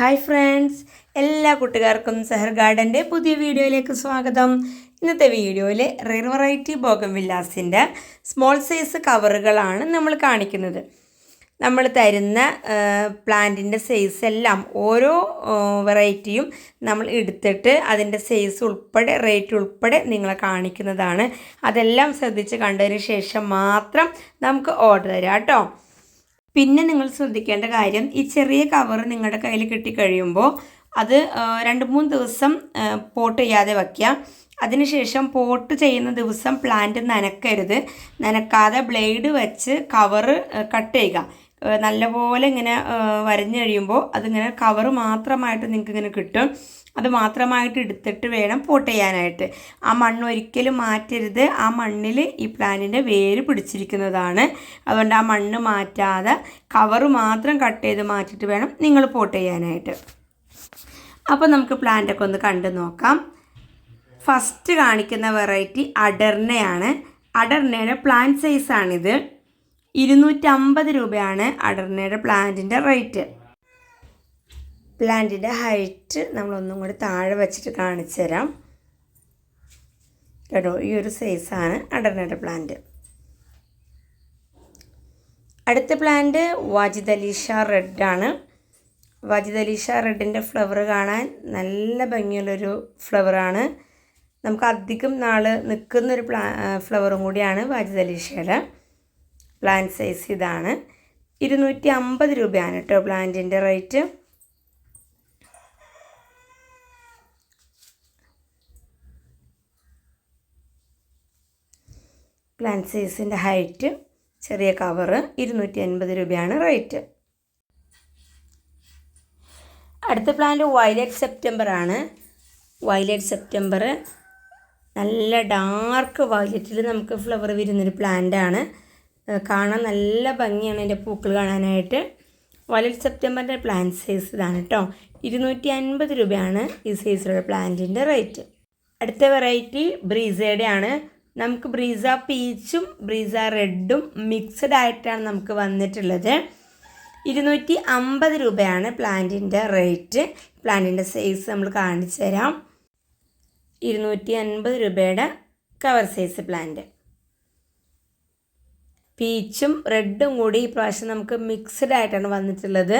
Hi friends എല്ലാ കൂട്ടുകാർക്കും സെഹർ ഗാർഡന്റെ പുതിയ വീഡിയോയിലേക്ക് സ്വാഗതം. ഇന്നത്തെ വീഡിയോയിൽ റെയർ വെറൈറ്റി ബോഗം വില്ലാസിന്റെ സ്മോൾ സൈസ് കവറുകളാണ് നമ്മൾ കാണിക്കുന്നത്. നമ്മൾ തരുന്ന പ്ലാന്റിന്റെ സൈസ് എല്ലാം ഓരോ വെറൈറ്റിയും നമ്മൾ എടുത്തിട്ട് അതിന്റെ സൈസ് ഉൾപ്പെടെ റേറ്റ് ഉൾപ്പെടെ നിങ്ങളെ കാണിക്കുന്നതാണ്. അതെല്ലാം ശ്രദ്ധിച്ച് കണ്ടതിന് ശേഷം മാത്രം നമുക്ക് ഓർഡർ തരാം കേട്ടോ. പിന്നെ നിങ്ങൾ ശ്രദ്ധിക്കേണ്ട കാര്യം ഈ ചെറിയ കവർ നിങ്ങളുടെ കയ്യിൽ കിട്ടിക്കഴിയുമ്പോൾ അത് രണ്ട് മൂന്ന് ദിവസം പോട്ട് ചെയ്യാതെ വയ്ക്കുക അതിനുശേഷം പോട്ട് ചെയ്യുന്ന ദിവസം പ്ലാന്റ് നനക്കരുത്. നനക്കാതെ ബ്ലേഡ് വെച്ച് കവറ് കട്ട് ചെയ്യുക. നല്ലപോലെ ഇങ്ങനെ വരഞ്ഞു കഴിയുമ്പോൾ അതിങ്ങനെ കവറ് മാത്രമായിട്ട് നിങ്ങൾക്ക് ഇങ്ങനെ കിട്ടും. അത് മാത്രമായിട്ട് എടുത്തിട്ട് വേണം പോട്ട് ചെയ്യാനായിട്ട്. ആ മണ്ണ് ഒരിക്കലും മാറ്റരുത്. ആ മണ്ണിൽ ഈ പ്ലാന്റിന്റെ വേര് പിടിച്ചിരിക്കുന്നതാണ്. അതുകൊണ്ട് ആ മണ്ണ് മാറ്റാതെ കവറ് മാത്രം കട്ട് ചെയ്ത് മാറ്റിയിട്ട് വേണം നിങ്ങൾ പോട്ട് ചെയ്യാനായിട്ട്. അപ്പോൾ നമുക്ക് പ്ലാന്റൊക്കെ ഒന്ന് കണ്ടു നോക്കാം. ഫസ്റ്റ് കാണിക്കുന്ന വെറൈറ്റി അടർണയാണ്. അടർണയുടെ പ്ലാന്റ് സൈസാണിത് ഇരുന്നൂറ്റമ്പത് രൂപയാണ് അടർണയുടെ പ്ലാന്റിന്റെ റേറ്റ്. പ്ലാന്റിന്റെ ഹൈറ്റ് നമ്മളൊന്നും കൂടി താഴെ വെച്ചിട്ട് കാണിച്ചു തരാം കേട്ടോ ഈ ഒരു സൈസാണ് അടർണയുടെ പ്ലാന്റ്. അടുത്ത പ്ലാന്റ് വാജിദ് അലീഷ റെഡാണ് വാജിദ് അലീഷ റെഡിന്റെ ഫ്ലവർ കാണാൻ നല്ല ഭംഗിയുള്ളൊരു ഫ്ലവറാണ് നമുക്ക് അധികം നാൾ നിൽക്കുന്നൊരു പ്ലാ ഫ്ലവറും കൂടിയാണ് വാജിദ് അലീഷയുടെ പ്ലാന്റ് സൈസ് ഇതാണ്. ഇരുന്നൂറ്റി അമ്പത് രൂപയാണ് കേട്ടോ പ്ലാന്റിന്റെ റേറ്റ്. പ്ലാന്റ് സൈസിന്റെ ഹൈറ്റ് ചെറിയ കവർ ഇരുന്നൂറ്റി അൻപത് രൂപയാണ് റേറ്റ്. അടുത്ത പ്ലാന്റ് വയലറ്റ് സെപ്റ്റംബർ ആണ്. വയലറ്റ് സെപ്റ്റംബർ നല്ല ഡാർക്ക് വയലറ്റിൽ നമുക്ക് ഫ്ലവർ വരുന്നൊരു പ്ലാന്റാണ് കാണാൻ നല്ല ഭംഗിയാണ് എന്റെ പൂക്കൾ കാണാനായിട്ട്. വയലറ്റ് സെപ്റ്റംബറിന്റെ പ്ലാന്റ് സൈസ് ഇതാണ് കേട്ടോ ഇരുന്നൂറ്റി അൻപത് രൂപയാണ് ഈ സൈസിലുള്ള പ്ലാന്റിന്റെ റേറ്റ് അടുത്ത വെറൈറ്റി ബ്രീസയുടെ ആണ്. നമുക്ക് ബ്രീസ പീച്ചും ബ്രീസ റെഡും മിക്സഡ് ആയിട്ടാണ് നമുക്ക് വന്നിട്ടുള്ളത്. ഇരുന്നൂറ്റി അമ്പത് രൂപയാണ് പ്ലാന്റിന്റെ റേറ്റ് പ്ലാന്റിന്റെ സൈസ് നമ്മൾ കാണിച്ചു തരാം. ഇരുന്നൂറ്റി അൻപത് രൂപയുടെ കവർ സൈസ് പ്ലാന്റ്. പീച്ചും റെഡും കൂടി ഈ പ്രാവശ്യം നമുക്ക് മിക്സ്ഡ് ആയിട്ടാണ് വന്നിട്ടുള്ളത്.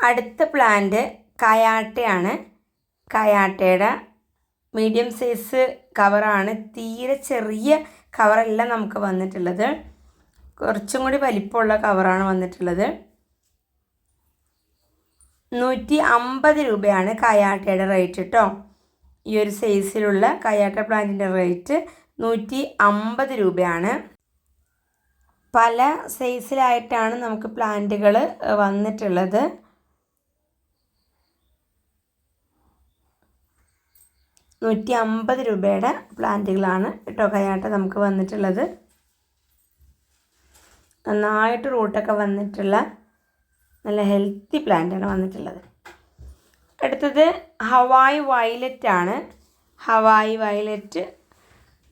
അടുത്ത പ്ലാന്റ് കയാട്ടയാണ്. കയാട്ടയുടെ മീഡിയം സൈസ് കവറാണ് തീരെ ചെറിയ കവറല്ല നമുക്ക് വന്നിട്ടുള്ളത്. കുറച്ചും കൂടി വലിപ്പമുള്ള കവറാണ് വന്നിട്ടുള്ളത്. നൂറ്റി അമ്പത് രൂപയാണ് കയാട്ടയുടെ റേറ്റ് കേട്ടോ ഈ ഒരു സൈസിലുള്ള കയ്യാട്ട പ്ലാന്റിന്റെ റേറ്റ് നൂറ്റി അമ്പത് രൂപയാണ്. പല സൈസിലായിട്ടാണ് നമുക്ക് പ്ലാന്റുകൾ വന്നിട്ടുള്ളത്. നൂറ്റി അമ്പത് രൂപയുടെ പ്ലാന്റുകളാണ് കേട്ടോ കയ്യാട്ട നമുക്ക് വന്നിട്ടുള്ളത്. നന്നായിട്ട് റൂട്ടൊക്കെ വന്നിട്ടുള്ള നല്ല ഹെൽത്തി പ്ലാന്റാണ് വന്നിട്ടുള്ളത്. അടുത്തത് ഹവായ് വയലറ്റ് ആണ്. ഹവായ് വയലറ്റ്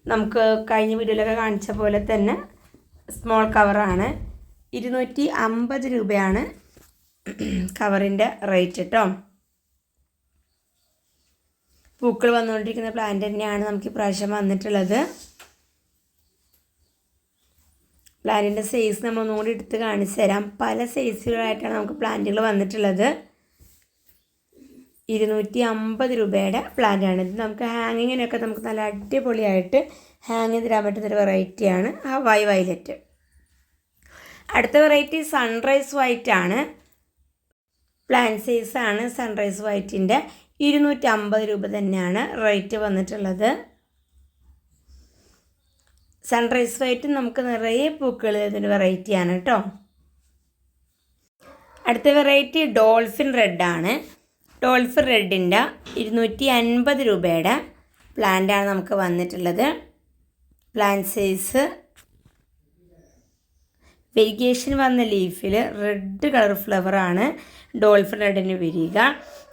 നമുക്ക് കഴിഞ്ഞ വീഡിയോയിലൊക്കെ കാണിച്ച പോലെ തന്നെ സ്മോൾ കവറാണ് ഇരുന്നൂറ്റി അമ്പത് രൂപയാണ് കവറിന്റെ റേറ്റ് കേട്ടോ പൂക്കൾ വന്നുകൊണ്ടിരിക്കുന്ന പ്ലാന്റ് തന്നെയാണ് നമുക്ക് ഇപ്രാവശ്യം വന്നിട്ടുള്ളത്. പ്ലാന്റിന്റെ സൈസ് നമ്മൾ ഒന്നുകൂടി എടുത്ത് കാണിച്ചു തരാം. പല സൈസുകളായിട്ടാണ് നമുക്ക് പ്ലാന്റുകൾ വന്നിട്ടുള്ളത്. ഇരുന്നൂറ്റി അമ്പത് രൂപയുടെ പ്ലാന്റാണ്. ഇത് നമുക്ക് ഹാങ്ങിങ്ങിനൊക്കെ നമുക്ക് നല്ല അടിപൊളിയായിട്ട് ഹാങ് തരാൻ പറ്റുന്നൊരു വെറൈറ്റിയാണ് വൈ വയലറ്റ് അടുത്ത വെറൈറ്റി സൺറൈസ് വൈറ്റ് ആണ് പ്ലാൻ സൈസ് ആണ് സൺറൈസ് വൈറ്റിന്റെ. ഇരുന്നൂറ്റി അമ്പത് രൂപ തന്നെയാണ് റേറ്റ് വന്നിട്ടുള്ളത്. സൺറൈസ് വൈറ്റ് നമുക്ക് നിറയെ പൂക്കൾ തരുന്നൊരു വെറൈറ്റിയാണ് കേട്ടോ. അടുത്ത വെറൈറ്റി ഡോൾഫിൻ റെഡാണ്. ഡോൾഫിൻ റെഡിന്റെ ഇരുന്നൂറ്റി അൻപത് രൂപയുടെ പ്ലാന്റാണ് നമുക്ക് വന്നിട്ടുള്ളത്. പ്ലാന്റ് സൈസ് വെരിഗേഷൻ വന്ന ലീഫിൽ റെഡ് കളർ ഫ്ലവറാണ് ഡോൾഫിൻ റെഡിന് വരിക.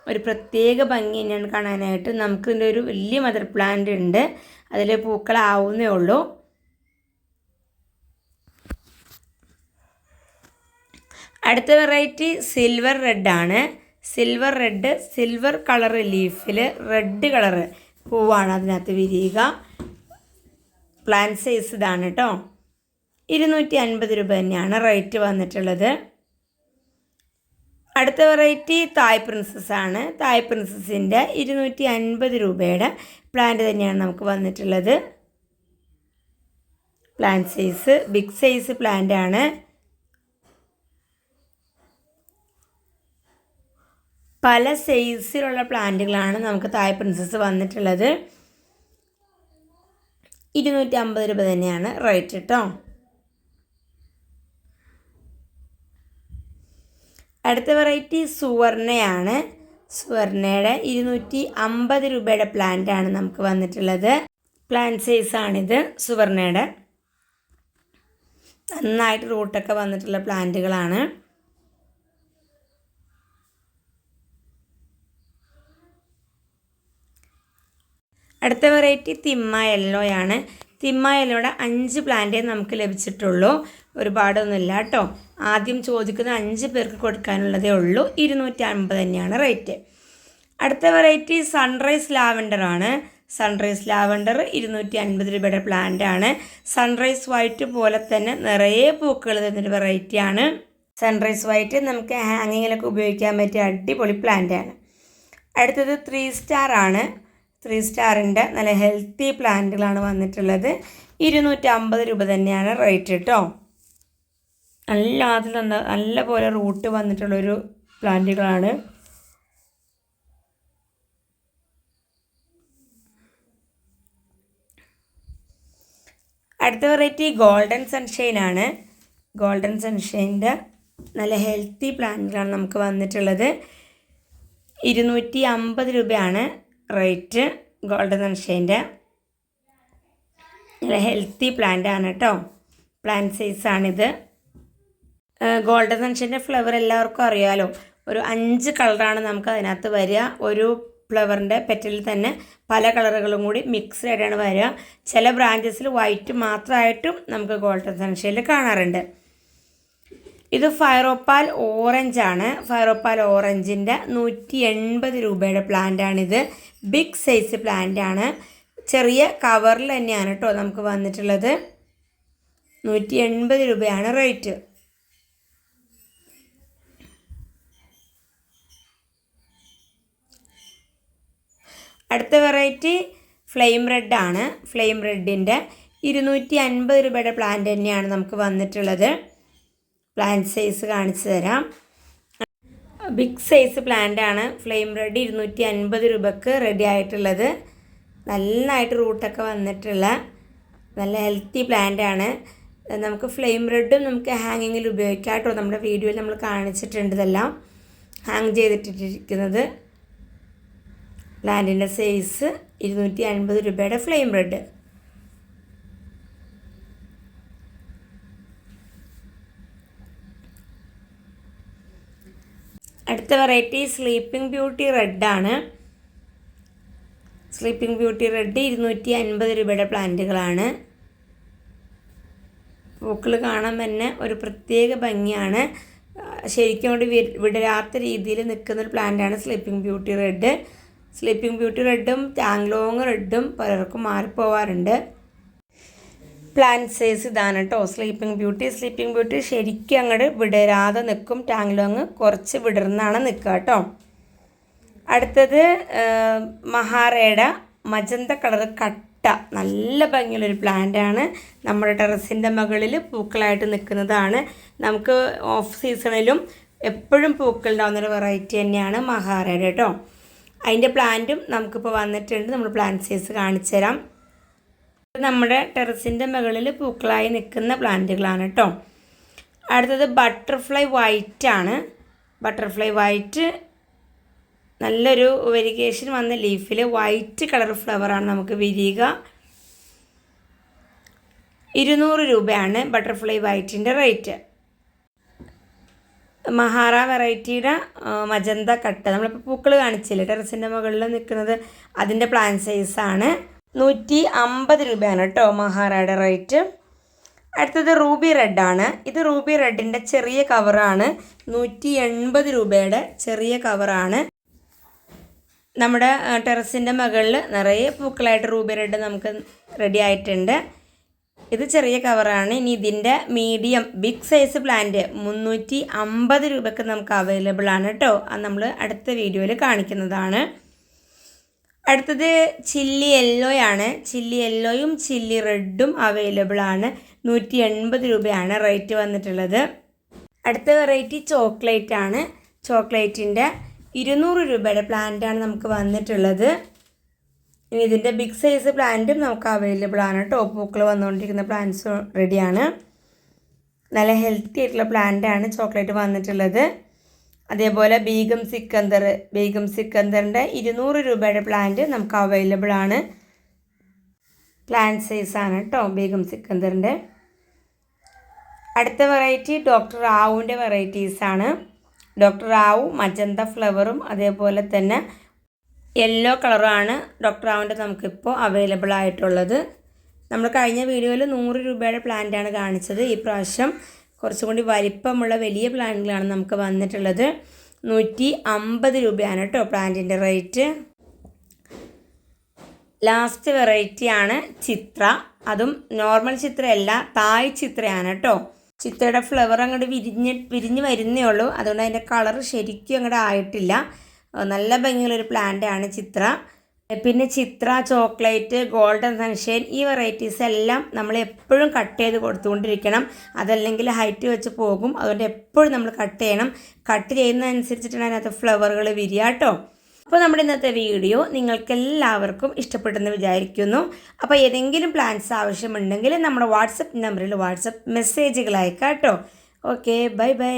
ഒരു പ്രത്യേക ഭംഗി തന്നെയാണ് കാണാനായിട്ട് നമുക്ക് ഇതിന്റെ ഒരു വലിയ മദർ പ്ലാന്റ് ഉണ്ട്. അതിൽ പൂക്കളാവുന്നേ ഉള്ളൂ. അടുത്ത വെറൈറ്റി സിൽവർ റെഡ് ആണ് സിൽവർ റെഡ് സിൽവർ കളർ ലീഫിൽ റെഡ് കളറ് പൂവാണ് അതിനകത്ത് വിരിയുക. പ്ലാൻ സൈസ് ഇതാണ് കേട്ടോ ഇരുന്നൂറ്റി അൻപത് രൂപ തന്നെയാണ് റേറ്റ് വന്നിട്ടുള്ളത്. അടുത്ത വെറൈറ്റി തായ് പ്രിൻസസ് ആണ്. തായ് പ്രിൻസസിന്റെ ഇരുന്നൂറ്റി അൻപത് രൂപയുടെ പ്ലാന്റ് തന്നെയാണ് നമുക്ക് വന്നിട്ടുള്ളത്. Plant size big size plant ആണ്. പല സൈസിലുള്ള പ്ലാന്റുകളാണ് നമുക്ക് തായ് പ്രിൻസസ് വന്നിട്ടുള്ളത്. ഇരുന്നൂറ്റി അമ്പത് രൂപ തന്നെയാണ് റേറ്റ് കേട്ടോ അടുത്ത വെറൈറ്റി സുവർണയാണ്. സുവർണയുടെ ഇരുന്നൂറ്റി അമ്പത് രൂപയുടെ പ്ലാന്റ് ആണ് നമുക്ക് വന്നിട്ടുള്ളത്. പ്ലാന്റ് സൈസാണിത് സുവർണയുടെ. നന്നായിട്ട് റൂട്ടൊക്കെ വന്നിട്ടുള്ള പ്ലാന്റുകളാണ് അടുത്ത വെറൈറ്റി തിമ്മ യെല്ലോയാണ് തിമ്മ യെല്ലോയുടെ അഞ്ച് പ്ലാന്റേ നമുക്ക് ലഭിച്ചിട്ടുള്ളൂ. ഒരുപാടൊന്നുമില്ല കേട്ടോ. ആദ്യം ചോദിക്കുന്ന അഞ്ച് പേർക്ക് കൊടുക്കാനുള്ളതേ ഉള്ളൂ. ഇരുന്നൂറ്റി അൻപത് തന്നെയാണ് റേറ്റ് അടുത്ത വെറൈറ്റി സൺറൈസ് ലാവൻഡർ ആണ്. സൺറൈസ് ലാവൻഡർ ഇരുന്നൂറ്റി അൻപത് രൂപയുടെ പ്ലാന്റ് ആണ്. സൺറൈസ് വൈറ്റ് പോലെ തന്നെ നിറയെ പൂക്കൾ തരുന്നൊരു വെറൈറ്റിയാണ് സൺറൈസ് വൈറ്റ് നമുക്ക് ഹാങ്ങിങ്ങിലൊക്കെ ഉപയോഗിക്കാൻ പറ്റിയ അടിപൊളി പ്ലാന്റ് ആണ്. അടുത്തത് ത്രീ സ്റ്റാർ ആണ്. ത്രീ സ്റ്റാറിന്റെ നല്ല ഹെൽത്തി പ്ലാന്റുകളാണ് വന്നിട്ടുള്ളത്. ഇരുന്നൂറ്റി അമ്പത് രൂപ തന്നെയാണ് റേറ്റ് കേട്ടോ നല്ല അതിൽ നല്ല പോലെ റൂട്ട് വന്നിട്ടുള്ളൊരു പ്ലാന്റുകളാണ്. അടുത്ത വെറൈറ്റി ഗോൾഡൻ സൺഷൈൻ ആണ്. ഗോൾഡൻ സൺഷൈന്റെ നല്ല ഹെൽത്തി പ്ലാന്റുകളാണ് നമുക്ക് വന്നിട്ടുള്ളത്. ഇരുന്നൂറ്റി അമ്പത് രൂപയാണ് റേറ്റ് ഗോൾഡൻ സൺഷൈന്റെ നല്ല ഹെൽത്തി പ്ലാന്റ് ആണ് കേട്ടോ. പ്ലാന്റ് സൈസാണിത്. ഗോൾഡൻ സൺഷൈന്റെ ഫ്ലവർ എല്ലാവർക്കും അറിയാലോ. ഒരു അഞ്ച് കളറാണ് നമുക്ക് അതിനകത്ത് വരിക. ഒരു ഫ്ലവറിന്റെ പെറ്റലിൽ തന്നെ പല കളറുകളും കൂടി മിക്സ്ഡ് ആയിട്ടാണ് വരിക. ചില ബ്രാഞ്ചസിൽ വൈറ്റ് മാത്രമായിട്ടും നമുക്ക് ഗോൾഡൻ സൺഷെയിൽ കാണാറുണ്ട്. ഇത് ഫയറോപ്പാൽ ഓറഞ്ച് ആണ്. ഫയറോപ്പാൽ ഓറഞ്ചിന്റെ നൂറ്റി എൺപത് രൂപയുടെ പ്ലാന്റാണിത് ബിഗ് സൈസ് പ്ലാന്റ് ആണ്. ചെറിയ കവറിൽ തന്നെയാണ് കേട്ടോ നമുക്ക് വന്നിട്ടുള്ളത്. നൂറ്റി എൺപത് രൂപയാണ് റേറ്റ് അടുത്ത വെറൈറ്റി ഫ്ലെയിം റെഡ് ആണ്. ഫ്ലെയിം റെഡിന്റെ ഇരുന്നൂറ്റി അൻപത് രൂപയുടെ പ്ലാന്റ് തന്നെയാണ് നമുക്ക് വന്നിട്ടുള്ളത്. പ്ലാന്റ് സൈസ് കാണിച്ചു തരാം. ബിഗ് സൈസ് പ്ലാന്റ് ആണ്. ഫ്ലെയിം റെഡ് ഇരുന്നൂറ്റി അൻപത് രൂപക്ക് റെഡി ആയിട്ടുള്ളത്. നന്നായിട്ട് റൂട്ടൊക്കെ വന്നിട്ടുള്ള നല്ല ഹെൽത്തി പ്ലാന്റ് ആണ്. നമുക്ക് ഫ്ലെയിം റെഡും നമുക്ക് ഹാങ്ങിങ്ങിൽ ഉപയോഗിക്കാം കേട്ടോ. നമ്മുടെ വീഡിയോയിൽ നമ്മൾ കാണിച്ചിട്ടുണ്ട് ഇതെല്ലാം. ഹാങ് ചെയ്തിട്ടിരിക്കുന്നത്. പ്ലാന്റിന്റെ സൈസ് ഇരുന്നൂറ്റി അൻപത് രൂപയുടെ ഫ്ലെയിം റെഡ് അടുത്ത വെറൈറ്റി സ്ലീപ്പിംഗ് ബ്യൂട്ടി റെഡാണ് സ്ലീപ്പിംഗ് ബ്യൂട്ടി റെഡ് ഇരുന്നൂറ്റി അൻപത് രൂപയുടെ പ്ലാന്റുകളാണ് പൂക്കൾ കാണാൻ തന്നെ ഒരു പ്രത്യേക ഭംഗിയാണ്. ശരിക്കും കൊണ്ട് വിടരാത്ത രീതിയിൽ നിൽക്കുന്ന ഒരു പ്ലാന്റാണ് sleeping beauty red sleeping beauty റെഡും ടാങ്ലോങ് റെഡും പലർക്കും മാറിപ്പോവാറുണ്ട്. പ്ലാന്റ് സൈസ് ഇതാണ് കേട്ടോ സ്ലീപ്പിംഗ് ബ്യൂട്ടി സ്ലീപ്പിംഗ് ബ്യൂട്ടി ശരിക്കും അങ്ങോട്ട് വിടരാതെ നിൽക്കും ടാങ്ലോങ് കുറച്ച് വിടർന്നാണ് നിൽക്കുക കേട്ടോ അടുത്തത് മഹാറേഡ മജന്ത കളർ കട്ട. നല്ല ഭംഗിയുള്ളൊരു പ്ലാന്റാണ് നമ്മുടെ ടെറസിന്റെ മുകളിൽ പൂക്കളായിട്ട് നിൽക്കുന്നതാണ് നമുക്ക് ഓഫ് സീസണിലും എപ്പോഴും പൂക്കൾ ഉണ്ടാകുന്നൊരു വെറൈറ്റി തന്നെയാണ് മഹാറേഡ കേട്ടോ അതിന്റെ പ്ലാന്റും നമുക്കിപ്പോൾ വന്നിട്ടുണ്ട്. നമ്മൾ പ്ലാന്റ് സൈസ് കാണിച്ചു തരാം നമ്മുടെ ടെറസിന്റെ മുകളിൽ പൂക്കളായി നിൽക്കുന്ന പ്ലാന്റുകളാണ് കേട്ടോ അടുത്തത് ബട്ടർഫ്ലൈ വൈറ്റ് ആണ്. ബട്ടർഫ്ലൈ വൈറ്റ് നല്ലൊരു വെരിഗേഷൻ വന്ന ലീഫിൽ വൈറ്റ് കളർ ഫ്ലവറാണ് നമുക്ക് വിരിയുക. ഇരുന്നൂറ് രൂപയാണ് ബട്ടർഫ്ലൈ വൈറ്റിന്റെ റേറ്റ്. മഹാറ വെറൈറ്റിയുടെ മജന്ത കട്ട്. നമ്മളിപ്പോൾ പൂക്കൾ കാണിച്ചില്ലേ? ടെറസിന്റെ മുകളിൽ നിൽക്കുന്നത് അതിന്റെ പ്ലാൻ സൈസാണ്. നൂറ്റി അമ്പത് രൂപയാണ് കേട്ടോ മഹാറയുടെ റേറ്റ്. അടുത്തത് റൂബി റെഡാണ് ഇത് റൂബി റെഡിന്റെ ചെറിയ കവറാണ് നൂറ്റി എൺപത് രൂപയുടെ ചെറിയ കവറാണ് നമ്മുടെ ടെറസിന്റെ മുകളിൽ നിറയെ പൂക്കളായിട്ട് റൂബി റെഡ് നമുക്ക് റെഡി ആയിട്ടുണ്ട്. ഇത് ചെറിയ കവറാണ് ഇനി ഇതിന്റെ മീഡിയം ബിഗ് സൈസ് പ്ലാന്റ് മുന്നൂറ്റി അമ്പത് രൂപയ്ക്ക് നമുക്ക് അവൈലബിൾ ആണ് കേട്ടോ. അത് നമ്മൾ അടുത്ത വീഡിയോയിൽ കാണിക്കുന്നതാണ്. അടുത്തത് ചില്ലി യെല്ലോ ആണ്. ചില്ലി യെല്ലോയും ചില്ലി റെഡും അവൈലബിൾ ആണ്. നൂറ്റി എൺപത് രൂപയാണ് റേറ്റ് വന്നിട്ടുള്ളത്. അടുത്ത വെറൈറ്റി ചോക്ലേറ്റ് ആണ്. ചോക്ലേറ്റിന്റെ ഇരുന്നൂറ് രൂപയുടെ പ്ലാന്റാണ് നമുക്ക് വന്നിട്ടുള്ളത്. ഇനി ഇതിന്റെ ബിഗ് സൈസ് പ്ലാന്റും നമുക്ക് അവൈലബിൾ ആണ്. ടോപ്പ് പൂക്കൾ വന്നുകൊണ്ടിരിക്കുന്ന പ്ലാന്റ്സ് റെഡിയാണ് നല്ല ഹെൽത്തി ആയിട്ടുള്ള പ്ലാന്റാണ് ചോക്ലേറ്റ് വന്നിട്ടുള്ളത്. അതേപോലെ ബീഗം സിക്കന്ദർ ബീഗം സിക്കന്ദറിന്റെ ഇരുന്നൂറ് രൂപയുടെ പ്ലാന്റ് നമുക്ക് അവൈലബിൾ ആണ്. പ്ലാന്റ് സൈസാണ് കേട്ടോ ബീഗം സിക്കന്ദറിന്റെ. അടുത്ത വെറൈറ്റി ഡോക്ടർ റാവുവിന്റെ വെറൈറ്റീസാണ് ഡോക്ടർ റാവു മജന്ത ഫ്ലവറും അതേപോലെ തന്നെ യെല്ലോ കളറുമാണ് ഡോക്ടർ റാവുവിന്റെ നമുക്കിപ്പോൾ അവൈലബിൾ ആയിട്ടുള്ളത്. നമ്മൾ കഴിഞ്ഞ വീഡിയോയിൽ നൂറ് രൂപയുടെ പ്ലാന്റാണ് കാണിച്ചത്. ഈ പ്രാവശ്യം കുറച്ചും കൂടി വലിപ്പമുള്ള വലിയ പ്ലാന്റുകളാണ് നമുക്ക് വന്നിട്ടുള്ളത്. നൂറ്റി അമ്പത് രൂപയാണ് കേട്ടോ പ്ലാന്റിന്റെ റേറ്റ്. ലാസ്റ്റ് വെറൈറ്റിയാണ് ചിത്ര. അതും നോർമൽ ചിത്രയല്ല തായ് ചിത്രയാണ് കേട്ടോ. ചിത്രയുടെ ഫ്ലവർ അങ്ങോട്ട് വിരിഞ്ഞ് വിരിഞ്ഞ് വരുന്നേ ഉള്ളൂ. അതുകൊണ്ട് അതിന്റെ കളർ ശരിക്കും അങ്ങോട്ട് ആയിട്ടില്ല. നല്ല ഭംഗിയുള്ളൊരു പ്ലാന്റാണ് ചിത്ര. പിന്നെ ചിത്ര ചോക്ലേറ്റ് ഗോൾഡൻ സൺഷൈൻ ഈ വെറൈറ്റീസ് എല്ലാം നമ്മൾ എപ്പോഴും കട്ട് ചെയ്ത് കൊടുത്തുകൊണ്ടിരിക്കണം. അതല്ലെങ്കിൽ ഹൈറ്റ് വെച്ച് പോകും. അതുകൊണ്ട് എപ്പോഴും നമ്മൾ കട്ട് ചെയ്യണം. കട്ട് ചെയ്യുന്നതനുസരിച്ചിട്ടാണ് അതിനകത്ത് ഫ്ലവറുകൾ വിരിയാട്ടോ അപ്പോൾ നമ്മുടെ ഇന്നത്തെ വീഡിയോ നിങ്ങൾക്ക് എല്ലാവർക്കും ഇഷ്ടപ്പെട്ടെന്ന് വിചാരിക്കുന്നു. അപ്പോൾ ഏതെങ്കിലും പ്ലാൻസ് ആവശ്യമുണ്ടെങ്കിൽ നമ്മുടെ വാട്സപ്പ് നമ്പറിൽ വാട്സപ്പ് മെസ്സേജുകൾ അയക്കാം കേട്ടോ ഓക്കെ ബൈ ബൈ